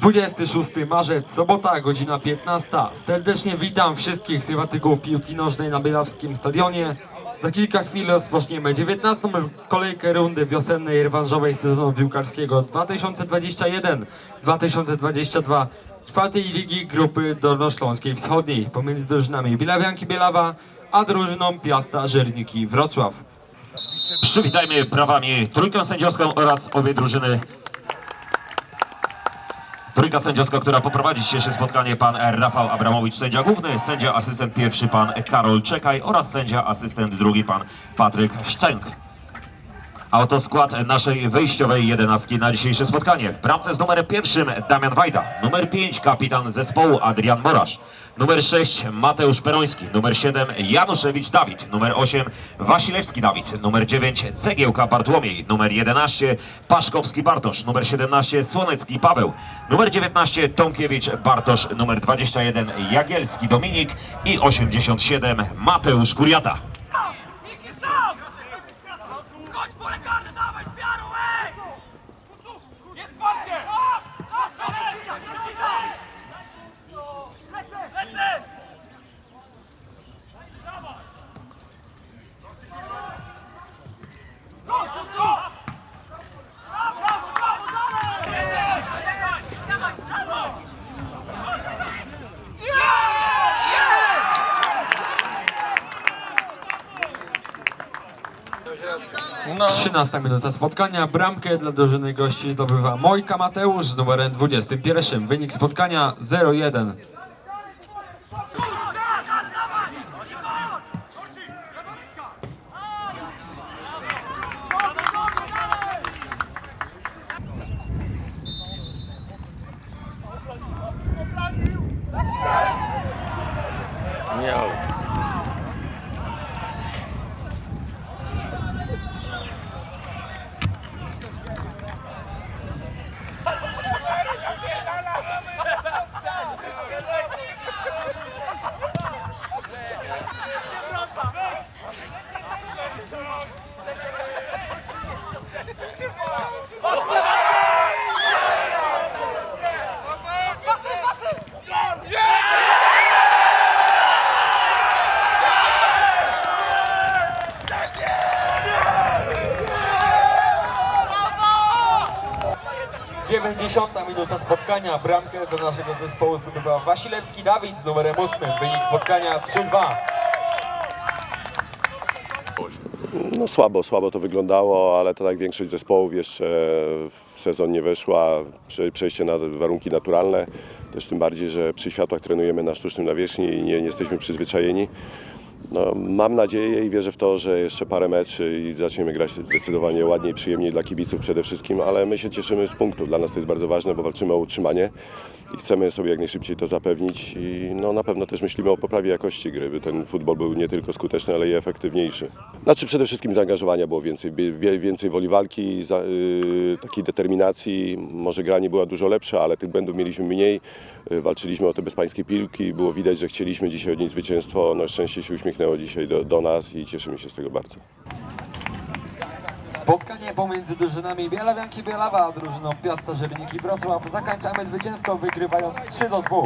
26 marzec, sobota, godzina 15. Serdecznie witam wszystkich sympatyków piłki nożnej na Bielawskim Stadionie. Za kilka chwil rozpoczniemy 19. kolejkę rundy wiosennej rewanżowej sezonu piłkarskiego 2021-2022 czwartej ligi grupy Dolnośląskiej Wschodniej pomiędzy drużynami Bielawianki Bielawa a drużyną Piasta Żerniki Wrocław. Przywitajmy prawami trójkę sędziowską oraz obie drużyny. Trójka sędziowska, która poprowadzi dzisiejsze spotkanie, pan Rafał Abramowicz, sędzia główny, sędzia asystent pierwszy, pan Karol Czekaj oraz sędzia asystent drugi, pan Patryk Szczęk. A oto skład naszej wyjściowej jedenastki na dzisiejsze spotkanie. W bramce z numerem pierwszym Damian Wajda, numer 5 kapitan zespołu Adrian Morasz, numer 6 Mateusz Peroński, numer 7 Januszewicz Dawid, numer 8 Wasilewski Dawid, numer 9 Cegiełka Bartłomiej, numer 11 Paszkowski Bartosz, numer 17 Słonecki Paweł, numer 19 Tomkiewicz Bartosz, numer 21 Jagielski Dominik. I 87 Mateusz Kuriata. No. 13 minuta spotkania. Bramkę dla drużyny gości zdobywa Mojka Mateusz z numerem 21. Wynik spotkania 0-1. 90 minuta spotkania. Bramkę do naszego zespołu zdobywa Wasilewski Dawid z numerem 8. Wynik spotkania 3-2. No słabo, słabo to wyglądało, ale tak większość zespołów jeszcze w sezon nie weszła. Prze- Przejście na warunki naturalne, też tym bardziej, że przy światłach trenujemy na sztucznym nawierzchni i nie, nie jesteśmy przyzwyczajeni. No, mam nadzieję i wierzę w to, że jeszcze parę meczy i zaczniemy grać zdecydowanie ładniej, przyjemniej dla kibiców przede wszystkim, ale my się cieszymy z punktu. Dla nas to jest bardzo ważne, bo walczymy o utrzymanie i chcemy sobie jak najszybciej to zapewnić i no, na pewno też myślimy o poprawie jakości gry, by ten futbol był nie tylko skuteczny, ale i efektywniejszy. Znaczy przede wszystkim zaangażowania było więcej, więcej woli walki, za, y, takiej determinacji. Może gra nie była dużo lepsza, ale tych błędów mieliśmy mniej. Y, Walczyliśmy o te bezpańskie piłki, było widać, że chcieliśmy dzisiaj odnieść zwycięstwo. No szczęście się uśmiechnęło dzisiaj do, do nas i cieszymy się z tego bardzo. Spotkanie pomiędzy drużynami Bielawianki Bielawa a drużyną Piasta Żerniki Wrocław zakończamy zwycięsko wygrywając 3 do 2.